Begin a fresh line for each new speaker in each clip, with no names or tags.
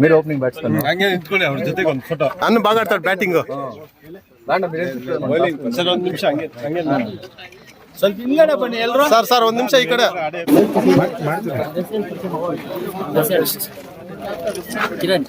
మీరు opening batsmen
ಹಂಗೆ ನಿಂತ್ಕೊಳ್ಳಿ ಅವ್ರ ಜೊತೆಗೆ ಒಂದು ಫೋಟೋ
ಅನ್ನ ಬಾಗ ಆಡ್ತಾಳೆ ಬ್ಯಾಟಿಂಗ್
ಸರ್ ಒಂದು ನಿಮಿಷ ಹಂಗೆ ಹಂಗೆ ಸ್ವಲ್ಪ ಹಿಂಗಡೆ ಬನ್ನಿ ಎಲ್ಲರೂ
ಸರ್ ಸರ್ ಒಂದ್ ನಿಮಿಷ ಈ ಕಡೆ
ಗ್ರೌಂಡ್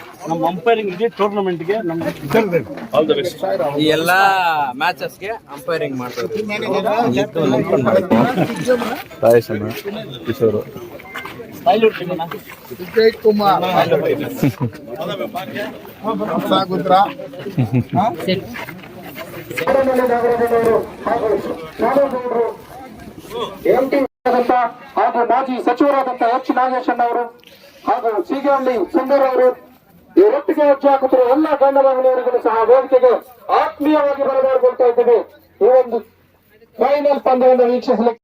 ನಮ್ಮ ಅಂಪೈರಿಂಗ್ ಇಡೀ ಟೂರ್ನಮೆಂಟ್ಗೆ ನಮ್ಮ ಆಲ್ ದ ಬೆಸ್ಟ್
ಈ ಎಲ್ಲಾ ಮ್ಯಾಚಸ್ಗೆ ಅಂಪೈರಿಂಗ್ ಮಾಡ್ತಾರೆ
ರಾಜೇಶ್ ಅಣ್ಣ ಕಿಶೋರು.
ವಿಜಯ್ ಕುಮಾರ್. ಸಾಗುದ್ರ
ಎಂಟಿ ಹಾಗೂ ಮಾಜಿ ಸಚಿವರಾದಂತಹ ಎಚ್ ನಾಗೇಶನ್ ಅವರು ಹಾಗೂ ಸೀಗಹಳ್ಳಿ ಸುಂದರ್ ಅವರು ಇವರೊಟ್ಟಿಗೆ ಹೆಜ್ಜೆ ಹಾಕುತ್ತಿರುವ ಎಲ್ಲ ಗಣ್ಯ ಮಹಿಳೆಯರಿಗೂ ಸಹ ವೇದಿಕೆಗೆ ಆತ್ಮೀಯವಾಗಿ ಬರಮಾಡಿಕೊಳ್ತಾ ಇದ್ದೇವೆ. ಈ ಒಂದು ಫೈನಲ್ ಪಂದ್ಯವನ್ನು ವೀಕ್ಷಿಸಲಿಕ್ಕೆ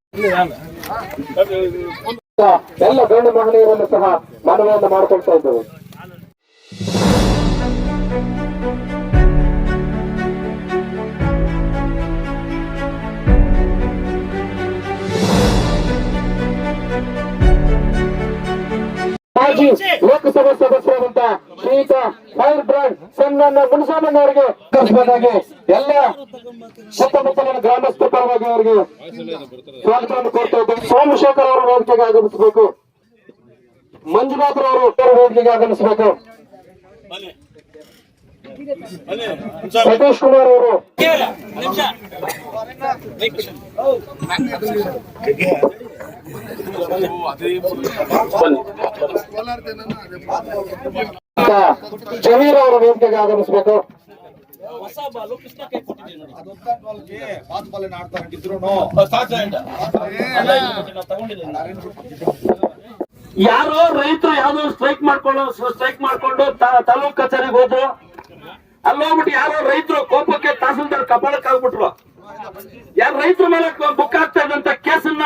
ಎಲ್ಲ ಗಣ್ಯ ಮಹಿಳೆಯರನ್ನು ಸಹ ಮನವಿಯನ್ನು ಮಾಡಿಕೊಳ್ತಾ ಇದ್ದೇವೆ. ಸನ್ಮಾನ್ಯ ಮುನಿಸಾಮಣ್ಣ ಅವರಿಗೆ ಎಲ್ಲ ಸುತ್ತಮುತ್ತಲಿನ ಗ್ರಾಮಸ್ಥರ ಪರವಾಗಿ ಅವರಿಗೆ ಸ್ವಾಗತವನ್ನು ಕೋರ್ತಾ ಇದ್ದೇವೆ ಸೋಮಶೇಖರ್ ಅವರು ವೇದಿಕೆಗೆ ಆಗಮಿಸಬೇಕು. ಮಂಜುನಾಥ್ ಅವರು ವೇದಿಕೆಗೆ ಆಗಮಿಸಬೇಕು. ಸತೀಶ್ ಕುಮಾರ್ ಅವರು. ಜಮೀರ್ ಅವರ ವೇದಿಕೆಗೆ ಆಗಮಿಸಬೇಕು.
ಯಾರೋ ರೈತರು ಯಾವ್ದೋ ಸ್ಟ್ರೈಕ್ ಮಾಡ್ಕೊಂಡು ಸ್ಟ್ರೈಕ್ ಮಾಡ್ಕೊಂಡು ತಾಲೂಕ್ ಕಚೇರಿಗೆ ಹೋದ್ರು. ಅಲ್ಲೋಗ್ಬಿಟ್ಟು ಯಾರೋ ರೈತರು ಕೋಪಕ್ಕೆ ತಹಸೀಲ್ದಾರ್ ಕಪಾಳಕ್ಕೆ ಆಗ್ಬಿಟ್ರು. ಯಾರು ರೈತರ ಮೇಲೆ ಬುಕ್ ಆಗ್ತಾ ಇದ್ದಂತ ಕೇಸನ್ನ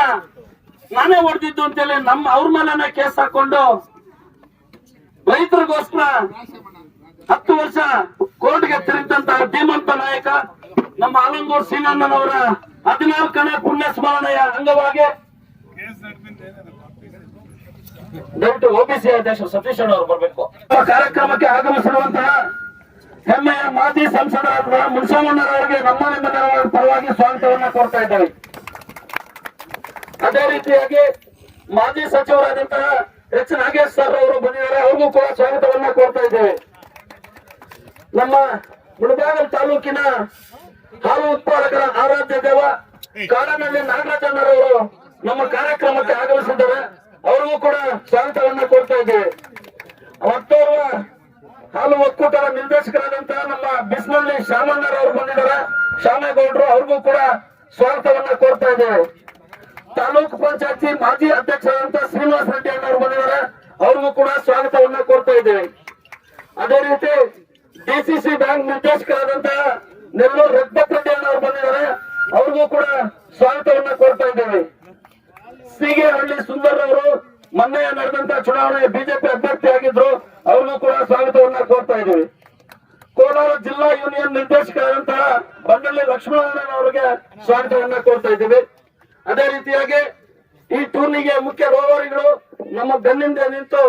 ನಾನೇ ಹೊಡೆದಿದ್ದು ಅಂತೇಳಿ ನಮ್ಮ ಅವ್ರ ಮೇಲೆನೆ ಕೇಸ್ ಹಾಕೊಂಡು ರೈತರಿಗೋಸ್ಕರ ಹತ್ತು ವರ್ಷ ಕೋರ್ಟ್ಗೆ ತಿರುಗಿದಂತ ಧೀಮಂತ ನಾಯಕ, ನಮ್ಮ ಆಲಂಗೂರ್ ಸೀನಣ್ಣನವರ ಹದಿನಾಲ್ಕನೇ ಪುಣ್ಯ ಸ್ಮರಣೆಯ ಅಂಗವಾಗಿ ದಯವಿಟ್ಟು ಓಬಿಸಿ ಅಧ್ಯಕ್ಷ ಸತೀಶ್ ಅವರು ಬರಬೇಕು. ಕಾರ್ಯಕ್ರಮಕ್ಕೆ ಆಗಮಿಸಿರುವಂತಹ ಹೆಮ್ಮೆಯ ಮಾಜಿ ಸಂಸದ ಮುನ್ಸೋಮಣ್ಣರವರಿಗೆ ನಮ್ಮ ಪರವಾಗಿ ಸ್ವಾಗತವನ್ನ ಕೋರ್ತಾ ಇದ್ದೇವೆ. ಅದೇ ರೀತಿಯಾಗಿ ಮಾಜಿ ಸಚಿವರಾದಂತಹ ಎಚ್ ನಾಗೇಶ್ ಸರ್ ಅವರು ಬಂದಿದ್ದಾರೆ. ಅವ್ರಿಗೂ ಕೂಡ ಸ್ವಾಗತವನ್ನ ಕೋರ್ತಾ ಇದ್ದೇವೆ. ನಮ್ಮ ಮುಳಬಾಗಲ್ ತಾಲೂಕಿನ ಹಾಲು ಉತ್ಪಾದಕರ ಆರಾಧ್ಯ ದೇವ ಕಾಡನಹಳ್ಳಿ ನಾಗರಾಜಣ್ಣರವರು ನಮ್ಮ ಕಾರ್ಯಕ್ರಮಕ್ಕೆ ಆಗಮಿಸಿದ್ದಾರೆ. ಅವ್ರಿಗೂ ಕೂಡ ಸ್ವಾಗತವನ್ನ ಕೋರ್ತಾ ಇದ್ದೇವೆ. ಮತ್ತೋರ್ವ ಹಾಲು ಒಕ್ಕೂಟದ ನಿರ್ದೇಶಕರಾದಂತಹ ನಮ್ಮ ಬಿಸ್ನಳ್ಳಿ ಶಾಮಣ್ಣರವರು ಬಂದಿದ್ದಾರೆ. ಶಾಮೇಗೌಡರು ಅವ್ರಿಗೂ ಕೂಡ ಸ್ವಾಗತವನ್ನ ಕೋರ್ತಾ ಇದ್ದೇವೆ. ತಾಲೂಕು ಪಂಚಾಯತಿ ಮಾಜಿ ಅಧ್ಯಕ್ಷರಾದಂತಹ ಶ್ರೀನಿವಾಸ ರೆಡ್ಡಿ ಅವ್ರಿಗೂ ಕೂಡ ಸ್ವಾಗತವನ್ನ ಕೋರ್ತಾ ಇದ್ದೇವೆ. ಅದೇ ರೀತಿ ಡಿಸಿಸಿ ಬ್ಯಾಂಕ್ ನಿರ್ದೇಶಕರಾದಂತಹ ನೆಲ್ಲೂರು ರಘುಪತ್ ಅವರು ಬಂದಿದ್ದಾರೆ. ಅವ್ರಿಗೂ ಕೂಡ ಸ್ವಾಗತವನ್ನ ಕೋರ್ತಾ ಇದ್ದೇವೆ. ಹಳ್ಳಿ ಸುಂದರ್ ಅವರು ಮೊನ್ನೆ ನಡೆದಂತ ಚುನಾವಣೆ ಬಿಜೆಪಿ ಅಭ್ಯರ್ಥಿಯಾಗಿದ್ರು ಅವ್ರಿಗೂ ಕೂಡ ಸ್ವಾಗತವನ್ನ ಕೋರ್ತಾ ಇದ್ದೇವೆ. ಕೋಲಾರ ಜಿಲ್ಲಾ ಯೂನಿಯನ್ ನಿರ್ದೇಶಕರಾದಂತಹ ಬಂಡಳ್ಳಿ ಲಕ್ಷ್ಮಣ ಅವರಿಗೆ ಸ್ವಾಗತವನ್ನ ಕೋರ್ತಾ ಇದ್ದೇವೆ. ಅದೇ ರೀತಿಯಾಗಿ ಈ ಟೂರ್ನಿಗೆ ಮುಖ್ಯ ರೋವರಿಗಳು ನಮ್ಮ ಬೆನ್ನಿಂದ ನಿಂತು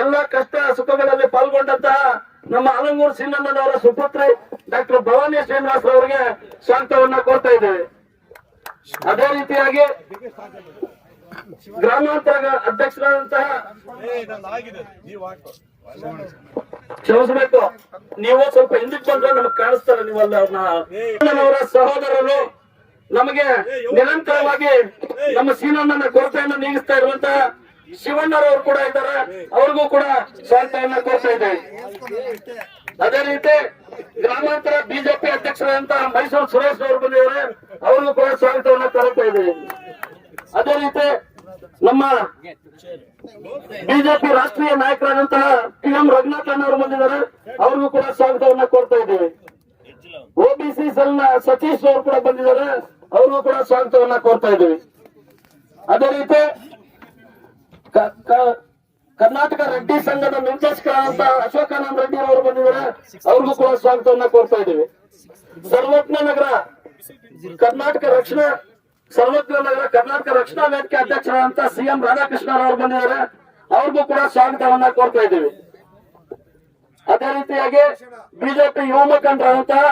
ಎಲ್ಲ ಕಷ್ಟ ಸುಖಗಳಲ್ಲಿ ಪಾಲ್ಗೊಂಡಂತಹ ನಮ್ಮ ಅಲಂಗೂರು ಸಿನ್ನಣ್ಣನವರ ಸುಪುತ್ರಿ ಡಾಕ್ಟರ್ ಭವಾನಿ ಶ್ರೀನಿವಾಸ್ ಅವರಿಗೆ ಸ್ವಾಗತವನ್ನ ಕೋರ್ತಾ ಇದ್ದೇವೆ. ಅದೇ ರೀತಿಯಾಗಿ ಗ್ರಾಮಾಂತರ ಅಧ್ಯಕ್ಷರಾದಂತಹ ಕ್ಷಮಿಸಬೇಕು. ನೀವು ಸ್ವಲ್ಪ ಹಿಂದಕ್ಕೆ ಬಂದ್ರೆ ನಮಗ್ ಕಾಣಿಸ್ತಾರೆ ನೀವಲ್ಲ ಅವ್ರನ್ನ. ಅವರ ಸಹೋದರರು ನಮಗೆ ನಿರಂತರವಾಗಿ ನಮ್ಮ ಸೀನನ್ನ ಕೊರತೆಯನ್ನು ನೀಗಿಸ್ತಾ ಇರುವಂತ ಶಿವಣ್ಣರವರು ಕೂಡ ಇದ್ದಾರೆ. ಅವ್ರಿಗೂ ಕೂಡ ಸ್ವಾಗತವನ್ನ ಕೋರ್ತಾ ಇದೆ ಅದೇ ರೀತಿ ಗ್ರಾಮಾಂತರ ಬಿಜೆಪಿ ಅಧ್ಯಕ್ಷರಾದಂತಹ ಮೈಸೂರು ಸುರೇಶ್ ಅವರು ಬಂದಿದ್ದಾರೆ ಅವ್ರಿಗೂ ಕೂಡ ಸ್ವಾಗತವನ್ನ ಕೋರ್ತಾ ಇದೆ ಅದೇ ರೀತಿ ನಮ್ಮ ಬಿಜೆಪಿ ರಾಷ್ಟ್ರೀಯ ನಾಯಕರಾದಂತಹ ಟಿ ಎಂ ರಘುನಾಥ್ ಅವರು ಬಂದಿದ್ದಾರೆ. ಅವ್ರಿಗೂ ಕೂಡ ಸ್ವಾಗತವನ್ನ ಕೋರ್ತಾ ಇದ್ದೇವೆ. ಓಬಿಸಿ ಸಲ್ನ ಸತೀಶ್ ಅವರು ಕೂಡ ಬಂದಿದ್ದಾರೆ. ಅವ್ರಿಗೂ ಕೂಡ ಸ್ವಾಗತವನ್ನ ಕೋರ್ತಾ ಇದ್ದೀವಿ ಅದೇ ರೀತಿ ಕರ್ನಾಟಕ ರೆಡ್ಡಿ ಸಂಘದ ನಿರ್ದೇಶಕರಾದಂತ ಅಶೋಕಾನಂದ ರೆಡ್ಡಿ ಅವರು ಬಂದಿದ್ದಾರೆ. ಅವ್ರಿಗೂ ಕೂಡ ಸ್ವಾಗತವನ್ನ ಕೋರ್ತಾ ಇದ್ದೀವಿ ಸರ್ವಜ್ಞ ನಗರ, ಕರ್ನಾಟಕ ರಕ್ಷಣಾ, ಸರ್ವಜ್ಞ ನಗರ, ಕರ್ನಾಟಕ ರಕ್ಷಣಾ ವೇದಿಕೆ ಅಧ್ಯಕ್ಷರಾದಂತ ಸಿಎಂ ರಾಧಾಕೃಷ್ಣ ಅವರು ಬಂದಿದ್ದಾರೆ. ಅವ್ರಿಗೂ ಕೂಡ ಸ್ವಾಗತವನ್ನ ಕೋರ್ತಾ ಇದ್ದೀವಿ ಅದೇ ರೀತಿಯಾಗಿ ಬಿಜೆಪಿ ಯುವ ಮುಖಂಡರಾದಂತಹ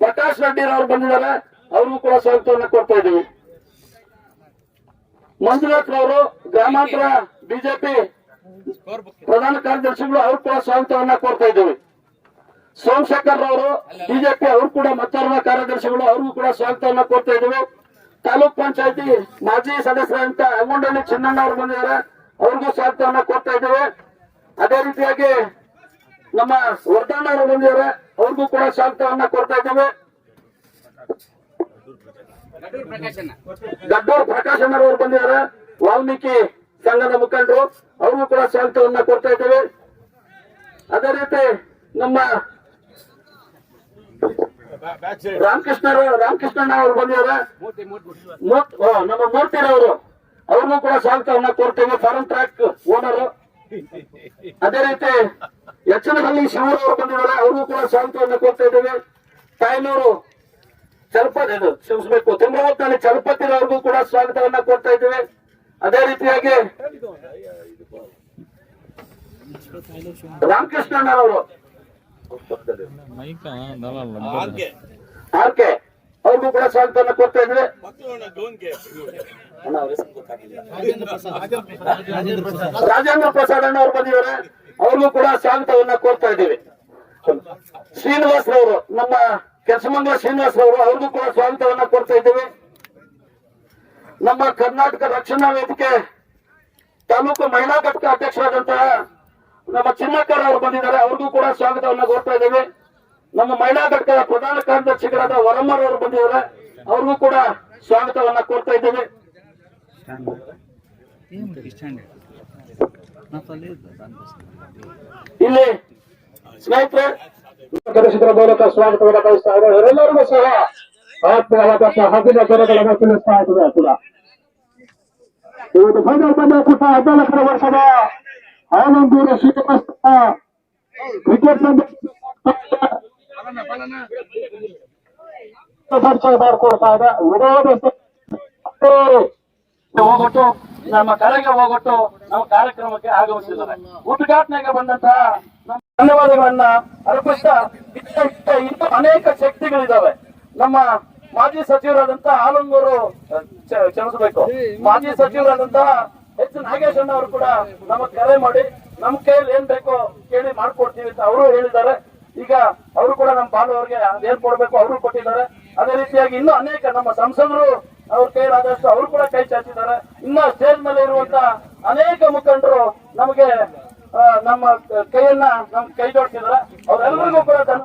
ಪ್ರಕಾಶ್ ರೆಡ್ಡಿ ಅವರು ಬಂದಿದ್ದಾರೆ. ಅವ್ರಿಗೂ ಕೂಡ ಸ್ವಾಗತವನ್ನ ಕೊಡ್ತಾ ಇದ್ದೀವಿ. ಮಂಜುನಾಥ್ ಅವರು ಗ್ರಾಮಾಂತರ ಬಿಜೆಪಿ ಪ್ರಧಾನ ಕಾರ್ಯದರ್ಶಿಗಳು ಅವ್ರು ಕೂಡ ಸ್ವಾಗತವನ್ನ ಕೊಡ್ತಾ ಇದ್ದೀವಿ. ಸೋಮಶೇಖರ್ ಅವರು ಬಿಜೆಪಿ ಅವ್ರು ಕೂಡ ಮತ್ತೋರ್ವ ಕಾರ್ಯದರ್ಶಿಗಳು ಅವ್ರಿಗೂ ಕೂಡ ಸ್ವಾಗತವನ್ನ ಕೊಡ್ತಾ ಇದ್ದೀವಿ. ತಾಲೂಕ್ ಪಂಚಾಯತಿ ಮಾಜಿ ಸದಸ್ಯರಂತ ಅಂಗೊಂಡಳ್ಳಿ ಚಿನ್ನಣ್ಣ ಅವರು ಬಂದಿದ್ದಾರೆ. ಅವ್ರಿಗೂ ಸ್ವಾಗತವನ್ನ ಕೊಡ್ತಾ ಇದ್ದೀವಿ. ಅದೇ ರೀತಿಯಾಗಿ ನಮ್ಮ ವರ್ಧಣ್ಣ ಅವರು ಬಂದಿದ್ದಾರೆ. ಅವ್ರಿಗೂ ಕೂಡ ಸ್ವಾಗತವನ್ನ ಕೊಡ್ತಾ ಇದ್ದೀವಿ. ಗಡ್ಡೂರ್ ಪ್ರಕಾಶ್ ಅಣ್ಣರವರು ಬಂದಿದ್ದಾರೆ. ವಾಲ್ಮೀಕಿ ಸಂಘದ ಮುಖಂಡರು. ಅವ್ರಿಗೂ ಕೂಡ ಸ್ವಾಗತವನ್ನ ಕೊಡ್ತಾ ಇದ್ದೇವೆ. ಅದೇ ರೀತಿ ನಮ್ಮ ರಾಮಕೃಷ್ಣ ರಾಮಕೃಷ್ಣಣ್ಣ ಅವರು ಬಂದಿದ್ದಾರೆ ನಮ್ಮ ಮೂರ್ತಿರವರು. ಅವ್ರಿಗೂ ಕೂಡ ಸ್ವಾಗತವನ್ನ ಕೊಡ್ತೇವೆ. Farmtrac owner. ಅದೇ ರೀತಿ ಯಚ್ಚನಹಳ್ಳಿ ಶಿವರವರು ಬಂದಿದ್ದಾರೆ. ಅವ್ರಿಗೂ ಕೂಡ ಸ್ವಾಗತವನ್ನ ಕೊಡ್ತಾ ಇದ್ದೇವೆ. ತಾಯ್ನೂರು ಚಲಪತಿ ಕ್ಷಮಿಸಬೇಕು. ತಿಮ್ರವತ್ನಲ್ಲಿ ಚಲಪತಿರವ್ರಿಗೂ ಕೂಡ ಸ್ವಾಗತವನ್ನ ಕೊಡ್ತಾ ಇದ್ದೇವೆ. ಅದೇ ರೀತಿಯಾಗಿ ರಾಮಕೃಷ್ಣಣ್ಣ ಅವರು ಆರ್ ಕೆ ಅವ್ರಿಗೂ ಕೂಡ ಸ್ವಾಗತವನ್ನ ಕೊಡ್ತಾ ಇದ್ದೇವೆ. ರಾಜೇಂದ್ರ ಪ್ರಸಾದ್. ಅಣ್ಣ ಅವ್ರು ಬಂದಿದ್ದಾರೆ. ಅವ್ರಿಗೂ ಕೂಡ ಸ್ವಾಗತವನ್ನ ಕೋರ್ತಾ ಇದ್ದೀವಿ. ಶ್ರೀನಿವಾಸ್ ರವರು ನಮ್ಮ ಕೆಲಸಮಂಗಲ ಶ್ರೀನಿವಾಸ್ ಅವರು ಅವ್ರಿಗೂ ಕೂಡ ಸ್ವಾಗತವನ್ನ ಕೊಡ್ತಾ ಇದ್ದೇವೆ. ನಮ್ಮ ಕರ್ನಾಟಕ ರಕ್ಷಣಾ ವೇದಿಕೆ ತಾಲೂಕು ಮಹಿಳಾ ಘಟಕ ಅಧ್ಯಕ್ಷರಾದಂತಹ ನಮ್ಮ ಚಿನ್ನಕ್ಕರ್ ಅವರು ಬಂದಿದ್ದಾರೆ ಅವ್ರಿಗೂ ಕೂಡ ಸ್ವಾಗತವನ್ನ ಕೋರ್ತಾ ಇದ್ದೇವೆ. ನಮ್ಮ ಮಹಿಳಾ ಘಟಕದ ಪ್ರಧಾನ ಕಾರ್ಯದರ್ಶಿಗಳಾದ ವರಮ್ಮರ್ ಅವರು ಬಂದಿದ್ದಾರೆ ಅವ್ರಿಗೂ ಕೂಡ ಸ್ವಾಗತವನ್ನ ಕೋರ್ತಾ ಇದ್ದೇವೆ. ಇಲ್ಲಿ ಸ್ನೇಹಿತರೆ ಕರೆಸಿದ್ರ ಮೂಲಕ ಸ್ವಾಗತವನ್ನು ಕಳಿಸ್ತಾ ಇದ್ದಾರೆ ಎಲ್ಲರಿಗೂ ಸಹ ಆತ್ಮೀಯವಾದಂತಹ ಅಭಿನಂದನೆಗಳನ್ನು ತಿಳಿಸ್ತಾ ಇದ್ದಾರೆ ಕೂಡ ಇವತ್ತು ಬಂದ ಬಂದ ಕೂಟ ಹದಿನಾಲ್ಕರ ವರ್ಷದ ಆನಂದೂರು ಶ್ರೀನಿವಾಸ ಕ್ರಿಕೆಟ್ ಪರಿಚಯ ಮಾಡಿಕೊಡ್ತಾ ಇದೆ ವಿರೋಧ ಹೋಗೊಟ್ಟು ನಮ್ಮ ಕರೆಗೆ ಹೋಗೊಟ್ಟು ನಮ್ಮ ಕಾರ್ಯಕ್ರಮಕ್ಕೆ ಆಗಮಿಸಿದ್ದಾರೆ. ಉದ್ಘಾಟನೆಗೆ ಬಂದಂತಹ ಧನ್ಯವಾದಗಳನ್ನ ಅರ್ಪಿಸ್ತಾ ಇತ್ತ ಇತ್ತ ಇನ್ನೂ ಅನೇಕ ಶಕ್ತಿಗಳಿದಾವೆ. ನಮ್ಮ ಮಾಜಿ ಸಚಿವರಾದಂತ ಆಲಂಗೂರು ಕ್ಷ- ಕ್ಷಮಿಸಬೇಕು ಮಾಜಿ ಸಚಿವರಾದಂತಹ ಎಚ್ ನಾಗೇಶಣ್ಣ ಅವರು ಕೂಡ ನಮಗ್ ಕರೆ ಮಾಡಿ ನಮ್ ಕೈಯಲ್ಲಿ ಏನ್ ಬೇಕೋ ಕೇಳಿ ಮಾಡ್ಕೊಡ್ತೀವಿ ಅಂತ ಅವರು ಹೇಳಿದ್ದಾರೆ. ಈಗ ಅವರು ಕೂಡ ನಮ್ಮ ಬಾಲು ಅವರಿಗೆ ಏನ್ ಕೊಡ್ಬೇಕು ಅವರು ಕೊಟ್ಟಿದ್ದಾರೆ. ಅದೇ ರೀತಿಯಾಗಿ ಇನ್ನೂ ಅನೇಕ ನಮ್ಮ ಸಂಸದರು ಅವ್ರ ಕೈಲಾದಷ್ಟು ಅವರು ಕೂಡ ಕೈ ಚಾಚಿದ್ದಾರೆ. ಇನ್ನ ಸ್ಟೇಜ್ ಮೇಲೆ ಇರುವಂತ ಅನೇಕ ಮುಖಂಡರು ನಮಗೆ ನಮ್ಮ ಕೈಯನ್ನ ನಮ್ ಕೈ ಜೋಡಿಸಿದ್ರ. ಅವರೆಲ್ಲರಿಗೂ ಕೂಡ